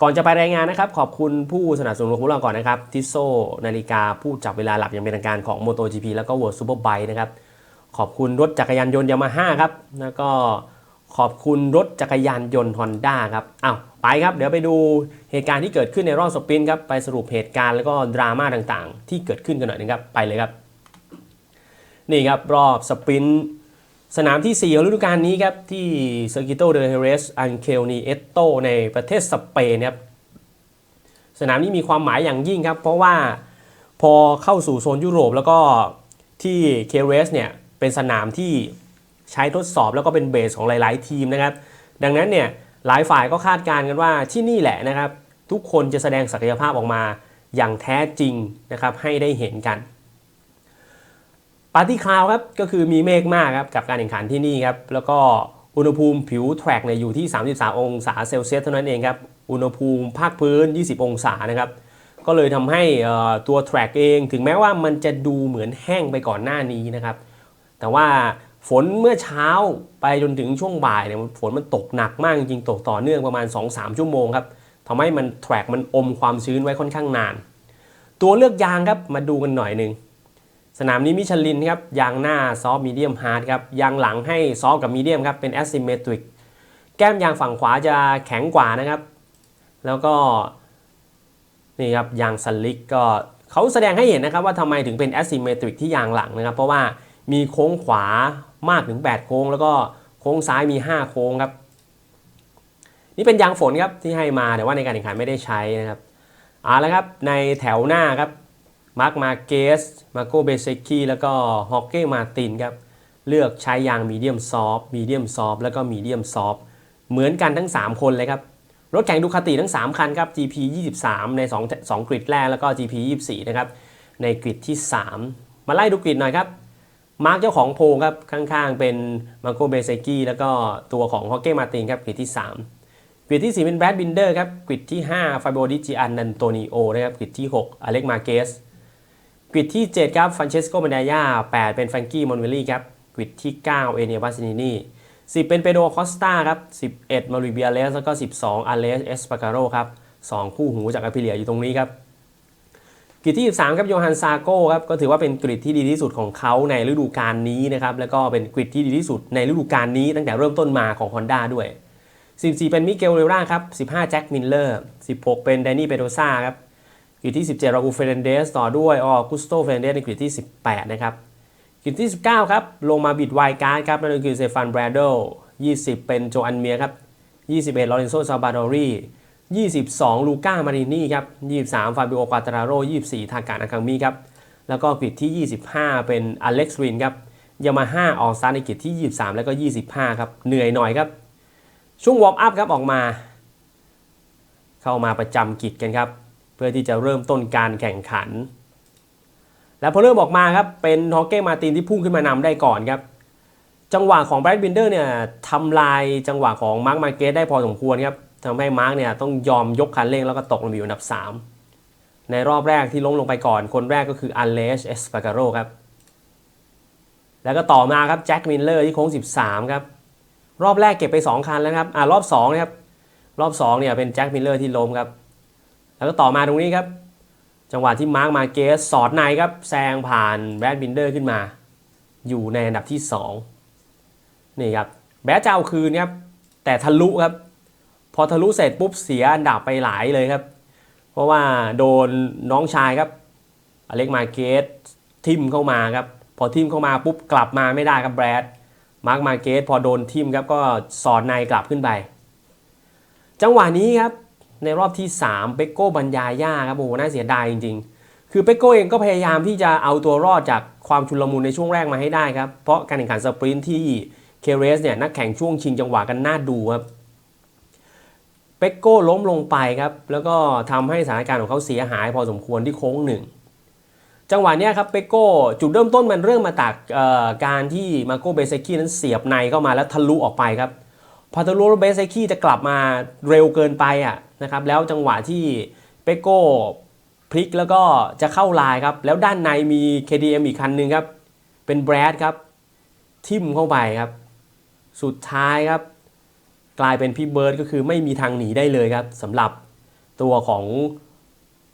ก่อนจะไปรายงานนะครับ ขอบคุณผู้สนับสนุนของเราก่อนนะครับทิโซนาฬิกาผู้จับเวลาหลักอย่างเป็นทางการของ MotoGP แล้วก็ World Superbike นะครับขอบคุณรถจักรยานยนต์ยามาฮ่าครับแล้วก็ขอบคุณรถจักรยานยนต์ฮอนด้าครับอ้าวไปครับ เดี๋ยวไปดูเหตุการณ์ที่เกิดขึ้นในรอบสปรินต์ครับไปสรุปเหตุการณ์แล้วก็ดราม่าต่างๆ ที่เกิดขึ้นกันหน่อยนะครับไปเลยครับ นี่ครับรอบสปรินต์ สนามที่4ของฤดูกาลนี้ครับ ที่เซอร์กิโตเดเฮเรสอันเคลนีเอตโตในประเทศสเปนครับสนามนี้มีความหมายอย่างยิ่งครับ เพราะว่าพอเข้าสู่โซนยุโรปแล้วก็ที่เคเรสเนี่ยเป็นสนามที่ใช้ทดสอบแล้วก็เป็นเบสของหลาย ๆ ทีมนะครับ ดังนั้นเนี่ยหลายฝ่ายก็คาดการณ์กันว่าที่นี่แหละนะครับ ทุกคนจะแสดงศักยภาพออกมาอย่างแท้จริงนะครับให้ได้เห็นกันาร์ตี้คลาวครับก็คือมีเมฆมากครับกับการแข่งขันที่นี่ครับแล้วก็อุณหภูมิผิวแทร็กเนี่ยอยู่ที่ 33 องศาเซลเซียสเท่านั้นเองครับอุณหภูมิภาคพื้น 20 องศานะครับก็เลยทำให้ตัวแทร็กเองถึงแม้ว่ามันจะดูเหมือนแห้งไปก่อนหน้านี้นะครับแต่ว่าฝนเมื่อเช้าไปจนถึงช่วงบ่ายเนี่ยฝนมันตกหนักมากจริงตกต่อเนื่องประมาณ 2-3 ชั่วโมงครับทำให้มันแทร็กมันอมความชื้นไว้ค่อนข้างนาน ตัวเลือกยางครับมาดูกันหน่อยหนึ่ง สนามนี้มิชลินครับยางหน้าซอฟมีเดียมฮาร์ดครับยางหลังให้ซอฟกับมีเดียมครับเป็นแอสซิมเมตริกแก้มยางฝั่งขวาจะแข็งกว่านะครับ แล้วก็นี่ครับยางสลิกก็เขาแสดงให้เห็นนะครับว่าทำไมถึงเป็นแอสซิมเมตริกที่ยางหลังนะครับ เพราะว่ามีโค้งขวามากถึง 8 โค้ง แล้วก็โค้งซ้ายมี 5 โค้งครับ นี่เป็นยางฝนครับที่ให้มาแต่ว่าในการแข่งขันไม่ได้ใช้นะครับเอาละครับในแถวหน้าครับ มาร์คมาเกส มาโกเบเซกีแล้วก็ฮอกเก้มาตินครับ เลือกใช้ยางมีเดียมซอฟมีเดียมซอฟแล้วก็มีเดียมซอฟเหมือนกันทั้ง 3 คนเลยครับ รถแข่งดูคาติทั้ง 3 คันครับ GP 23 ใน 2 2กริดแรกแล้วก็ GP 24 นะครับ ในกริดที่ 3 มาไล่ดูกริดหน่อยครับ มาร์กเจ้าของโพลครับ ข้างๆ เป็นมาโกเบเซกีแล้วก็ตัวของฮอกเก้มาตินครับกริดที่ 3กริดที่ 4 เป็นแบรดบินเดอร์ครับกริดที่5ฟาโบดิจิอันนันโตนิโอนะครับกริดที่ 6 อเล็กมาเกส กริดที่ 7 ครับฟันเชสโกเบนดายา8 เป็นแฟรงกี้มอนเวลลี่ครับกริดที่ 9 เอเนียบาซินินี10 เป็นเปโดคอสตาครับ11 มาริเบียเลสแล้วก็ 12อาเลสเอสปาการโรครับ2คู่หูจากอพิเลียอยู่ตรงนี้ครับกริดที่ 13 ครับโยฮันซาโก้ครับก็ถือว่าเป็นกริดที่ดีที่สุดของเขาในฤดูกาลนี้นะครับแล้วก็เป็นกริดที่ดีที่สุดในฤดูกาลนี้ตั้งแต่เริ่มต้นมาของ Honda ด้วย 14 เป็นมิเกลเรราครับ15แจ็คมิลเลอร์16 เป็นแดนนี่เปโดซาครับ กริดที่ 17 ราอูเฟรนเดสต่อด้วยออกุสโตเฟรนเดสในกริดที่ 18 นะครับกริดที่ 19 ครับ ลงมาบิดไวการ์ดครับนั่นก็คือเซฟันแบรโด20 เป็นโจอันเมียครับ 21ลอเรนโซซาบาโดรี22 ลูก้ามารินี่ครับ 23 ฟาบิโอควาตาราโร 24 ทากานาคังมีครับ แล้วก็กริดที่ 25 เป็นอเล็กซ์รินครับยามาฮ่าออกสตาร์ในกริดที่ 23 แล้วก็ 25 ครับ เหนื่อยหน่อยครับ ช่วงวอร์มอัพครับ ออกมา เข้ามาประจำกิจกันครับ เพื่อที่จะเริ่มต้นการแข่งขัน แล้วพอเริ่มออกมาครับเป็นฮอกเก้มาตินที่พุ่งขึ้นมานำได้ก่อนครับ จังหวะของแบรดบินเดอร์เนี่ยทำลายจังหวะของมาร์คมาเกสได้พอสมควรครับทำให้มาร์คเนี่ยต้องยอมยกคันเร่งแล้วก็ตกลงไปอยู่อันดับ 3 ในรอบแรกที่ล้มลงไปก่อน คนแรกก็คืออันเลชเอสปาการโรครับ แล้วก็ต่อมาครับแจ็คมิลเลอร์ที่โค้ง 13 ครับ รอบแรกเก็บไป 2 คันแล้วครับ อ่ารอบ2นะครับ รอบ2เนี่ยเป็นแจ็คมิลเลอร์ที่ล้มครับ แล้วก็ต่อมาตรงนี้ครับ จังหวะที่มาร์คมาเกสสอดในครับแซงผ่านแบรดบินเดอร์ขึ้นมา อยู่ในอันดับที่ 2 นี่ครับแบรดจะเอาคืนครับแต่ทะลุครับ พอทะลุเสร็จปุ๊บเสียอันดับไปหลายเลยครับ เพราะว่าโดนน้องชายครับอเล็กมาเกสทิมเข้ามาครับพอทิมเข้ามาปุ๊บกลับมาไม่ได้ครับแบรดมาร์คมาเกสพอโดนทิมครับก็สอดในกลับขึ้นไป จังหวะนี้ครับ ในรอบที่ 3 เปกโก้บรรยายย่าครับโอ้โหน่าเสียดายจริงๆ คือเปกโก้เองก็พยายามที่จะเอาตัวรอดจากความชุลมุนในช่วงแรกมาให้ได้ครับ เพราะการแข่งขันสปรินท์ที่เคเรสเนี่ยนักแข่งช่วงชิงจังหวะกันน่าดูครับเปกโก้ล้มลงไปครับ แล้วก็ทำให้สถานการณ์ของเขาเสียหายพอสมควรที่โค้งหนึ่งจังหวะนี้ครับเปกโก้จุดเริ่มต้นมันเริ่มมาจากการที่มาโกเบเซกี้นั้นเสียบในเข้ามาแล้วทะลุออกไปครับพอทะลุเบเซกี้จะกลับมาเร็วเกินไปอะ นะครับแล้วจังหวะที่เปโก้พลิกแล้วก็จะเข้าลายครับ แล้วด้านในมี KDM อีกคันหนึ่งครับ เป็นแบรดครับ ทิ่มเข้าไปครับ สุดท้ายครับ กลายเป็นพี่เบิร์ดก็คือไม่มีทางหนีได้เลยครับสำหรับตัวของ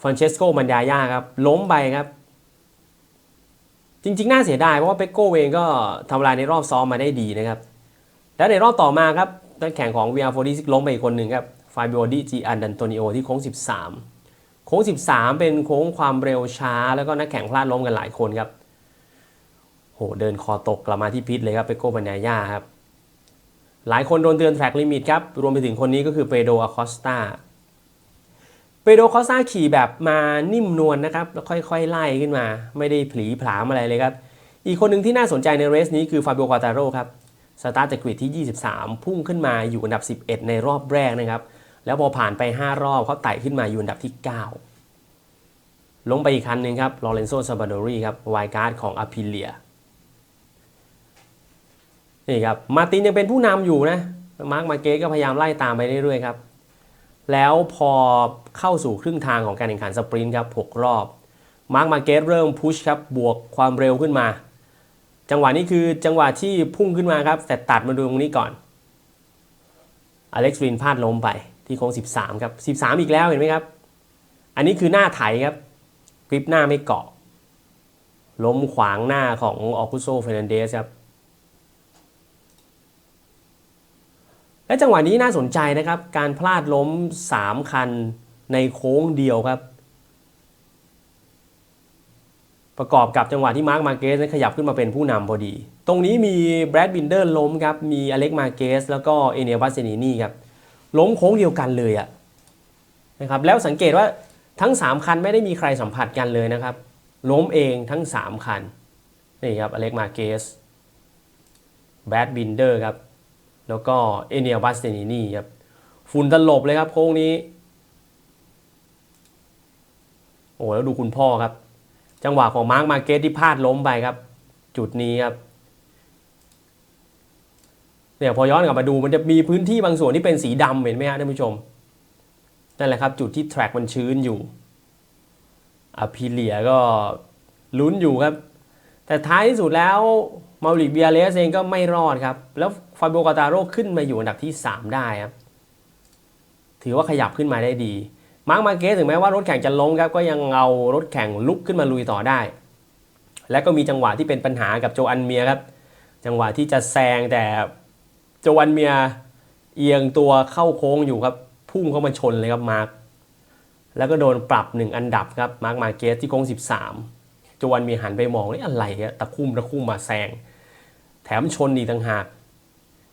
ฟรานเชสโกมันยายาครับ ล้มไปครับ จริงๆ น่าเสียดายเพราะว่าเปโก้เองก็ทำลายในรอบซ้อมมาได้ดีนะครับ แล้วในรอบต่อมาครับนักแข่งของ VR46 ล้มไปอีกคนหนึ่งครับ ฟบิโอดิจิอันดันโตนิโอที่โค้ง 13 โค้ง 13 เป็นโค้งความเร็วช้า แล้วก็นักแข่งพลาดล้มกันหลายคนครับโหเดินคอตกกลับมาที่พิษเลยครับเปโก้บันยายาครับ หลายคนโดนเตือนแทร็กลิมิตครับ รวมไปถึงคนนี้ก็คือเปโดอาคอสตาเปโดคอสตาขี่แบบมานิ่มนวลนนะครับแล้วค่อยๆ ไล่ขึ้นมา ไม่ได้ผลีผลามอะไรเลยครับ อีกคนหนึ่งที่น่าสนใจในเรสนี้คือฟาบิโอควาตาโรครับสตาร์ทจากกริดที่ 23 พุ่งขึ้นมาอยู่อันดับ 11 ในรอบแรกนะครับ แล้วพอผ่านไป 5 รอบเขาไต่ขึ้นมาอยู่อันดับที่ 9 ลงไปอีกคันหนึ่งครับลอเรนโซซาบาโดรีครับไวการ์ดของอาพิเลียนี่ครับมาตินยังเป็นผู้นำอยู่นะมาร์คมาเกสก็พยายามไล่ตามไปเรื่อยๆครับแล้วพอเข้าสู่ครึ่งทางของการแข่งขันสปรินต์ครับ 6 รอบมาร์คมาเกสเริ่มพุชครับ บวกความเร็วขึ้นมา จังหวะนี้คือจังหวะที่พุ่งขึ้นมาครับ แต่ตัดมาดูตรงนี้ก่อน อเล็กซ์วินพลาดล้มไป ที่โค้ง 13 ครับ 13 อีกแล้วเห็นไหมครับ อันนี้คือหน้าไถครับกริปหน้าไม่เกาะ ล้มขวางหน้าของออกุโซเฟรนันเดสครับ และจังหวะนี้น่าสนใจนะครับ การพลาดล้ม 3 คันในโค้งเดียวครับ ประกอบกับจังหวะที่มาร์คมาเกสขยับขึ้นมาเป็นผู้นำพอดี ตรงนี้มีแบรดบินเดอร์ล้มครับ มีอเล็กมาเกสแล้วก็เอเนียบัสเซนินี่ครับ ล้มโค้งเดียวกันเลยอะนะครับแล้วสังเกตว่าทั้ง 3 คันไม่ได้มีใครสัมผัสกันเลยนะครับ ล้มเองทั้ง 3 คัน นี่ครับอเล็กมาเกสแบดบินเดอร์ครับ แล้วก็เอเนียบัสเตนินี่ครับฝุ่นตลบเลยครับโค้งนี้ โอ้แล้วดูคุณพ่อครับ จังหวะของมาร์คมาเกสที่พลาดล้มไปครับ จุดนี้ครับ เนี่ยพอย้อนกลับมาดูมันจะมีพื้นที่บางส่วนที่เป็นสีดำเห็นไหมฮะท่านผู้ชมนั่นแหละครับจุดที่แทร็กมันชื้นอยู่อพิเลียก็ลุ้นอยู่ครับ แต่ท้ายที่สุดแล้วมาริกเบียเลสเองก็ไม่รอดครับ แล้วฟาบิโอกาตาโรขึ้นมาอยู่อันดับที่ 3 ได้ครับ ถือว่าขยับขึ้นมาได้ดี มาร์คมาเกสถึงแม้ว่ารถแข่งจะล้มครับ ก็ยังเอารถแข่งลุกขึ้นมาลุยต่อได้ และก็มีจังหวะที่เป็นปัญหากับโจอันเมียครับ จังหวะที่จะแซงแต่ จอันเมียเอียงตัวเข้าโค้งอยู่ครับ พุ่งเข้ามาชนเลยครับมาร์คแล้วก็โดนปรับ1อันดับครับมาร์คมาเกสที่โค้ง 13จวันเมียหันไปมองนี่อะไรอะตะคุ่มตะคุ่มมาแซงแถมชนอีกต่างหาก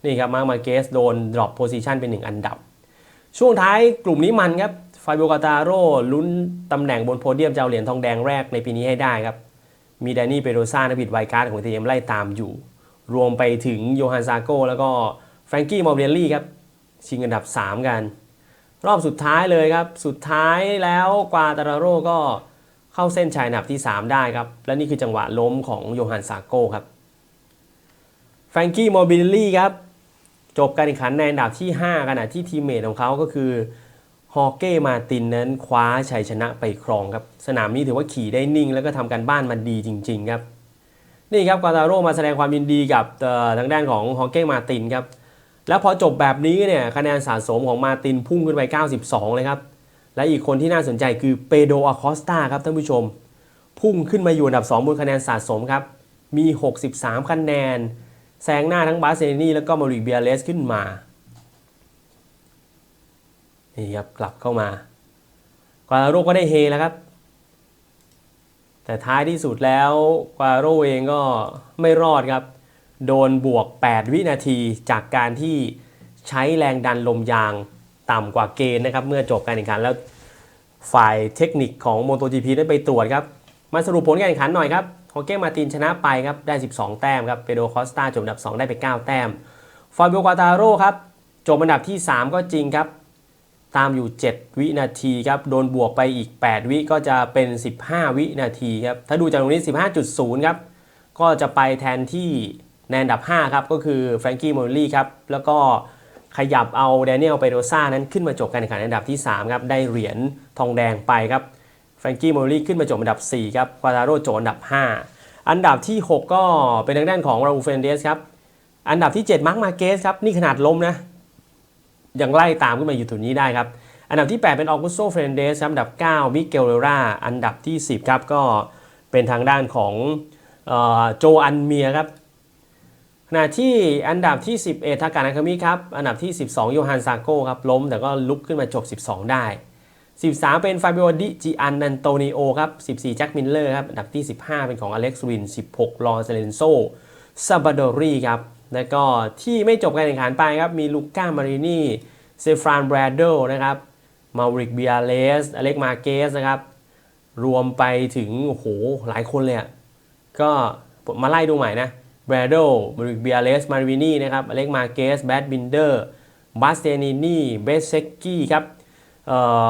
นี่ครับมาร์คมาเกสโดนดรอปโพซิชันเป็น1อันดับ ช่วงท้ายกลุ่มนี้มันครับฟาบิโอกาตาโร่ลุ้นตำแหน่งบนโพเดียมจะเอาเหรียญทองแดงแรกในปีนี้ให้ได้ครับมีแดนนี่เปโรซ่านักบิดไวการ์ดของทีมไล่ตามอยู่ รวมไปถึงโยฮันซาโกแล้วก็แฟรงกี้มอร์เบลลี่ครับ ชิงอันดับ 3 กัน รอบสุดท้ายเลยครับ สุดท้ายแล้วกวาตาราโร่ก็เข้าเส้นชัยอันดับที่ 3 ได้ครับ และนี่คือจังหวะล้มของโยฮันซาโกครับแฟรงกี้มอร์บิลลี่ครับ จบการแข่งขันในอันดับที่ 5 ขณะที่ทีมเมทของเขาก็คือฮอเก้มาตินนั้นคว้าชัยชนะไปครองครับ สนามนี้ถือว่าขี่ได้นิ่ง แล้วก็ทำการบ้านมันดีจริง ๆ ครับ นี่ครับกวาตาโร่มาแสดงความยินดีกับทางด้านของฮองเก้มาตินครับแล้วพอจบแบบนี้เนี่ยคะแนนสะสมของมาตินพุ่งขึ้นไป 92 เลยครับ และอีกคนที่น่าสนใจคือเปโดอาคอสตาครับท่านผู้ชม พุ่งขึ้นมาอยู่อันดับ 2 บนคะแนนสะสมครับ มี 63 คะแนนแซงหน้าทั้งบาเซนีแล้วก็มาริเบียเลสขึ้นมา นี่ครับกลับเข้ามากวาโรก็ได้เฮแล้วครับ แต่ท้ายที่สุดแล้วกวาโรเองก็ไม่รอดครับ โดนบวก 8 วินาทีจากการที่ใช้แรงดันลมยางต่ำกว่าเกณฑ์นะครับ เมื่อจบการแข่งขันแล้วฝ่ายเทคนิคของ MotoGP ได้ไปตรวจครับ มาสรุปผลการแข่งขันหน่อยครับฮอเก้มาตินชนะไปครับ ได้ 12 แต้มครับเปโดคอสตาจบอันดับ 2 ได้ไป 9 แต้ม ฟาบิโอกาตาโร่ครับ จบอันดับที่ 3 ก็จริงครับ ตามอยู่ 7 วินาทีครับ โดนบวกไปอีก 8 วิก็จะเป็น 15 วินาทีครับ ถ้าดูจากตรงนี้ 15.0 ครับ ก็จะไปแทนที่ในอันดับ 5 ครับ ก็คือแฟรงกี้มอลลี่ครับ แล้วก็ขยับเอาแดเนียลเปโดซ่านั้นขึ้นมาจบการแข่งขันอันดับที่ 3 ครับ ได้เหรียญทองแดงไปครับแฟรงกี้มอลลี่ขึ้นมาจบอันดับ 4 ครับควาตาโร่จบอันดับ 5 อันดับที่ 6 ก็เป็นทางด้านของราอูเฟนเดสครับ อันดับที่ 7 มาร์คมาเกสครับ นี่ขนาดล้มนะ ยังไล่ตามขึ้นมาอยู่จุดนี้ได้ครับ อันดับที่ 8 เป็นออกุสโซเฟรนเดสอันดับ 9 มิเกลเรราอันดับที่ 10 ครับ ก็เป็นทางด้านของออโจอันเมียครับขณะที่อันดับที่ 11ทากานาคามิครับ อันดับที่ 12 โยฮันซาโก้ครับ ล้มแต่ก็ลุกขึ้นมาจบ 12 ได้ 13 เป็นฟาบิโอดิจิอันนันโตนิโอครับ 14 แจ็คมิลเลอร์ครับ อันดับที่ 15 เป็นของอเล็กซ์วิน 16 ลอเซเลนโซซาบาโดรีครับ แล้วก็ที่ไม่จบการแข่งขันไปครับ มีลูก้ามารินีเซฟรานแบรดโดนะครับมาริกเบียเลสอเล็กมาเกสนะครับ รวมไปถึงโอ้โหหลายคนเลยอะก็มาไล่ดูใหม่นะแบรโดมาริกเบียเลสมาริวินีนะครับอเล็กมาเกสแบดบินเดอร์บาสเตนินีเบสเซกกี้ครับเอ่อ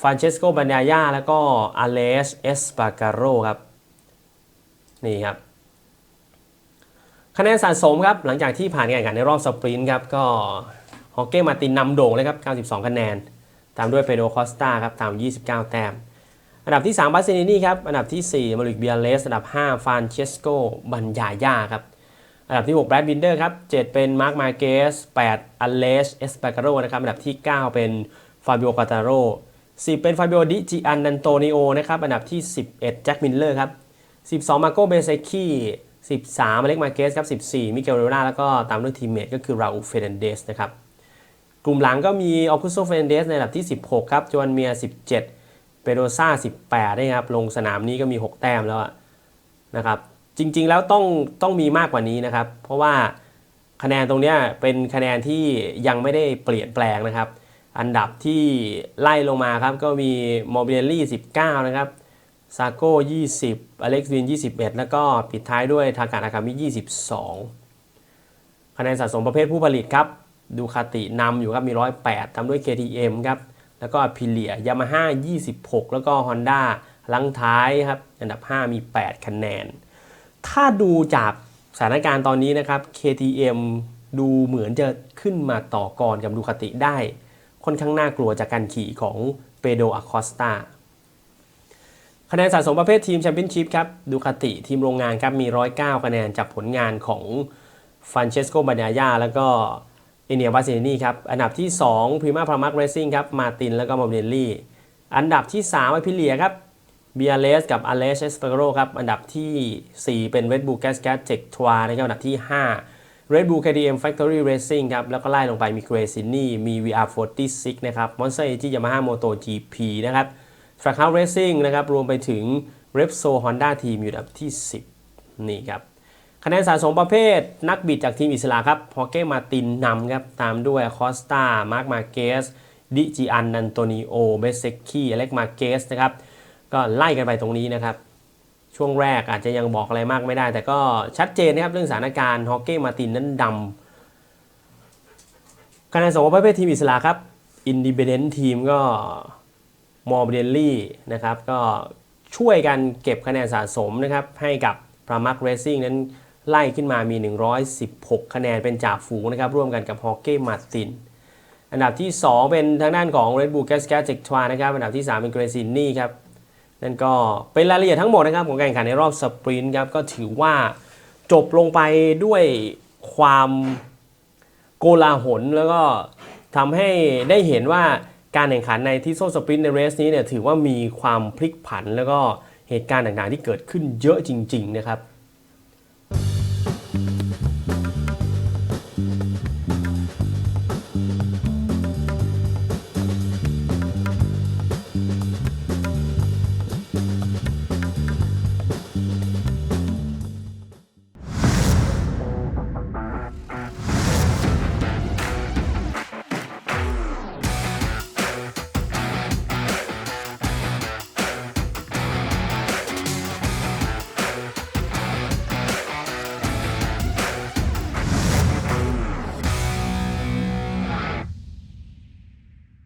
ฟรานเชสโกบันยายาแล้วก็อเลสเอสปาการโรครับ นี่ครับ คะแนนสะสมครับหลังจากที่ผ่านการแข่งขันในรอบสปรินต์ครับก็ฮอกเก้มาตินนำโด่งเลยครับ 92 คะแนน ตามด้วยเปโดคอสตาครับตาม 29 แต้ม อันดับที่ 3 บาเซนินี่ครับ อันดับที่ 4 มาริกเบียเลส อันดับ 5 ฟานเชสโก บันยายาครับ อันดับที่ 6 แบรดบินเดอร์ครับ 7 เป็นมาร์คมาเกส 8 อัลเลส เอสปาการโรนะครับ อันดับที่ 9 เป็นฟาบิโอกาตาโร10 เป็นฟาบิโอดิจิอันนันโตนิโอนะครับ อันดับที่ 11 แจ็คมิลเลอร์ครับ 12 มาโกเบเซคี 13อเล็กมาเกสครับ14 มิเกลเรราแล้วก็ตามด้วยทีมเมทก็คือราอูเฟเดนเดสนะครับ กลุ่มหลังก็มีออคุโซเฟนเดสในอันดับที่ 16 ครับจวนเมีย 17 เปโดซ่า 18นะครับ ลงสนามนี้ก็มี 6 แต้มแล้วนะครับ จริงๆแล้วต้องต้องมีมากกว่านี้นะครับ เพราะว่าคะแนนตรงเนี้ยเป็นคะแนนที่ยังไม่ได้เปลี่ยนแปลงนะครับ อันดับที่ไล่ลงมาครับก็มีมอร์เบลลี่ 19 นะครับ ซาโก้20 อเล็กซ์วิน 21 แล้วก็ปิดท้ายด้วยทากานาคามิ 22 คะแนนสะสมประเภทผู้ผลิตครับ ดูคาตินำอยู่ครับ มี 108ตามด้วย KTM ครับ แล้วก็พิเลียยามาฮ่า26 แล้วก็ Honda ลังท้ายครับ อันดับ 5 มี 8 คะแนน ถ้าดูจากสถานการณ์ตอนนี้นะครับ KTM ดูเหมือนจะขึ้นมาต่อกรกับดูคาติได้ ค่อนข้างน่ากลัวจากการขี่ของเปโดอะคอสตา คะแนนสะสมประเภททีมแชมเปี้ยนชิพครับดูคาติทีมโรงงานครับมี 109 คะแนนจากผลงานของฟานเชสโกบ a น a ยาแล้วก็เอเนียบาเซนีครับ อันดับที่2พรีมาพามักเรซิ่งครับมาตินแล้วก็มาเบนลี่ อันดับที่3ไอพิเลียครับเบียเลสกับอเลสเอสเปโรครับ อันดับทีสี่4 เป็น Red Bull Gas Gas Tech t o u r นะครับอันดับที่ 5 Red Bull KTM Factory Racing ครับ แล้วก็ไล่ลงไปมีเกรซินี่มี VR46 นะครับ Monster Energy Yamaha Moto GP นะครับ Trackhouse Racing นะครับรวมไปถึง r e p s o Honda Team อยู่อันดับที่ 10 นี่ครับคะแนนสะสมประเภทนักบิดจากทีมอิสระครับฮอเก้มาตินนำครับ ตามด้วยคอสตามาร์คมาเกสดิจิอันนันโตนิโอเบสเซคีอเล็กมาเกสนะครับก็ไล่กันไปตรงนี้นะครับ ช่วงแรกอาจจะยังบอกอะไรมากไม่ได้ แต่ก็ชัดเจนนะครับเรื่องสถานการณ์ฮอเก้มาตินนั้นดำคะแนนสองประเภททีมอิสระครับอินดิเ n เดนต์ทีมก็ มอร์เบลลี่นะครับก็ช่วยกันเก็บคะแนนสะสมนะครับให้กับพรามักเรซิ่งนั้นไล่ขึ้นมามี 116 คะแนนเป็นจ่าฝูงนะครับร่วมกันกับฮอกเก้มาตินอันดับที่ 2 เป็นทางด้านของ Red Bull Gas Gas t e c t w a นะครับอันดับที่ 3 เป็นเกรซินนี่ครับนั่นก็เป็นรายละเอียดทั้งหมดนะครับของการแข่งขันในรอบสปรินต์ครับก็ถือว่าจบลงไปด้วยความโกลาหลแล้วก็ทำให้ได้เห็นว่า การแข่งขันในที่โซ่สปรินต์ในเรสนี้เนี่ยถือว่ามีความพลิกผัน แล้วก็เหตุการณ์ต่างๆที่เกิดขึ้นเยอะจริงๆนะครับ